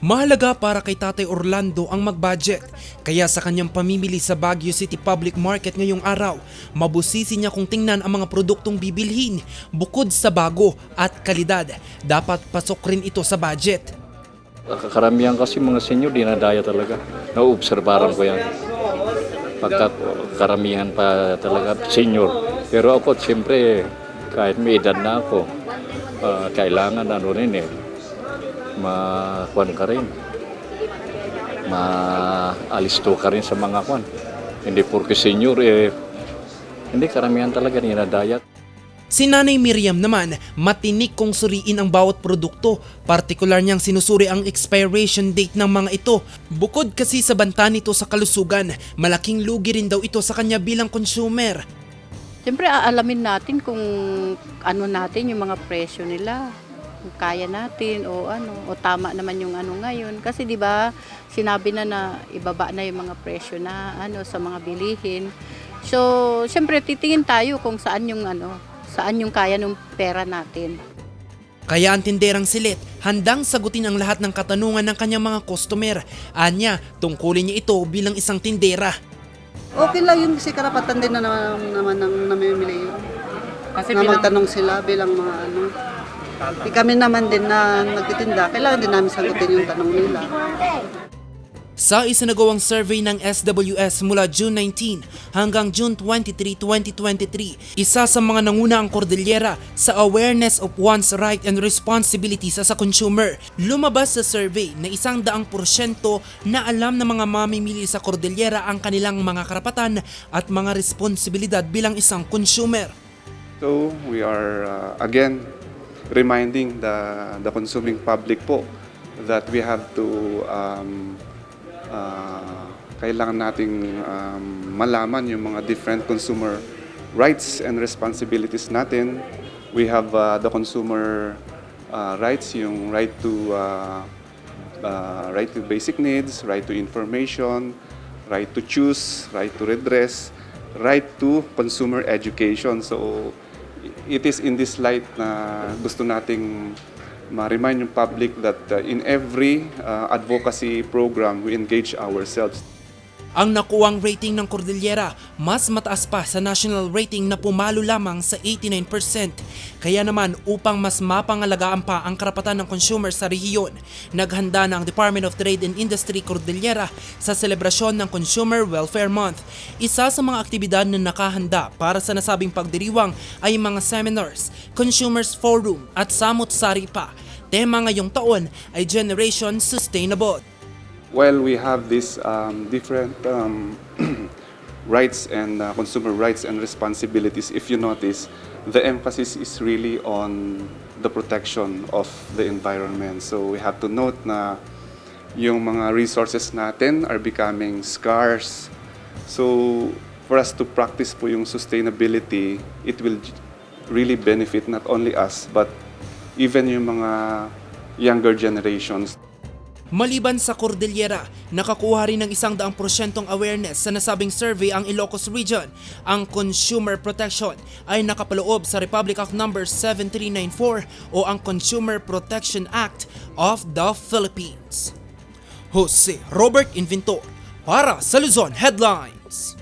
Mahalaga para kay Tatay Orlando ang mag-budget. Kaya sa kanyang pamimili sa Baguio City Public Market ngayong araw, mabusisi niya kung tingnan ang mga produktong bibilhin. Bukod sa bago at kalidad, dapat pasok rin ito sa budget. Karamihan kasi mga senior dinadaya talaga. Nauobserbaran ko yan. Pagka karamihan pa talaga senior. Pero ako siyempre kahit may edad na ako, ah, kailangan ano rin eh, makuan ka rin. Maalisto ka rin sa mga kwan. Hindi porke senior eh, hindi karamihan talaga dinadaya. Si Nanay Miriam naman, matinik kong suriin ang bawat produkto, partikular niyang sinusuri ang expiration date ng mga ito. Bukod kasi sa banta nito sa kalusugan, malaking lugi rin daw ito sa kanya bilang consumer. Siyempre, aalamin natin kung ano natin, yung mga presyo nila. Kung kaya natin o ano, o tama naman yung ano ngayon. Kasi di ba sinabi na na ibaba na yung mga presyo na ano sa mga bilihin. So, siyempre titingin tayo kung saan yung ano, saan yung kaya ng pera natin. Kaya ang tinderang silit, handang sagutin ang lahat ng katanungan ng kanyang mga customer. Anya, tungkulin niya ito bilang isang tindera. Okay lang yung kasi karapatan din na naman, naman ng namimili yun. Kasi na magtanong sila bilang mga ano. Di kami naman din na nagtitinda, kailangan din namin sagutin yung tanong nila. Sa isinagawang survey ng SWS mula June 19 hanggang June 23, 2023, isa sa mga nanguna ang Cordillera sa awareness of one's right and responsibilities as a consumer. Lumabas sa survey na isang daang porsyento na alam ng mga mamimili sa Cordillera ang kanilang mga karapatan at mga responsibilidad bilang isang consumer. So we are uh, again reminding the the consuming public po that we have to um, uh, kailangan nating um, malaman yung mga different consumer rights and responsibilities natin. We have uh, the consumer uh, rights, yung right to uh, uh, right to basic needs, right to information, right to choose, right to redress, right to consumer education. So it is in this light na gusto nating ma-remind yung public that uh, in every uh, advocacy program we engage ourselves. Ang nakuwang rating ng Cordillera mas mataas pa sa national rating na pumalo lamang sa 89%. Kaya naman upang mas mapangalagaan pa ang karapatan ng consumer sa rehiyon, naghanda na ang Department of Trade and Industry Cordillera sa selebrasyon ng Consumer Welfare Month. Isa sa mga aktibidad na nakahanda para sa nasabing pagdiriwang ay mga seminars, consumers forum at samot-sari pa. Tema ngayong taon ay Generation Sustainable. While we have these um, different um, rights and uh, consumer rights and responsibilities, if you notice, the emphasis is really on the protection of the environment. So we have to note na yung mga resources natin are becoming scarce. So for us to practice po yung sustainability, it will really benefit not only us, but even yung mga younger generations. Maliban sa Cordillera, nakakuha rin ng isang daang porsyentong awareness sa nasabing survey ang Ilocos Region. Ang consumer protection ay nakapaloob sa Republic Act No. 7394 o ang Consumer Protection Act of the Philippines. Jose Robert Inventor para sa Luzon Headlines.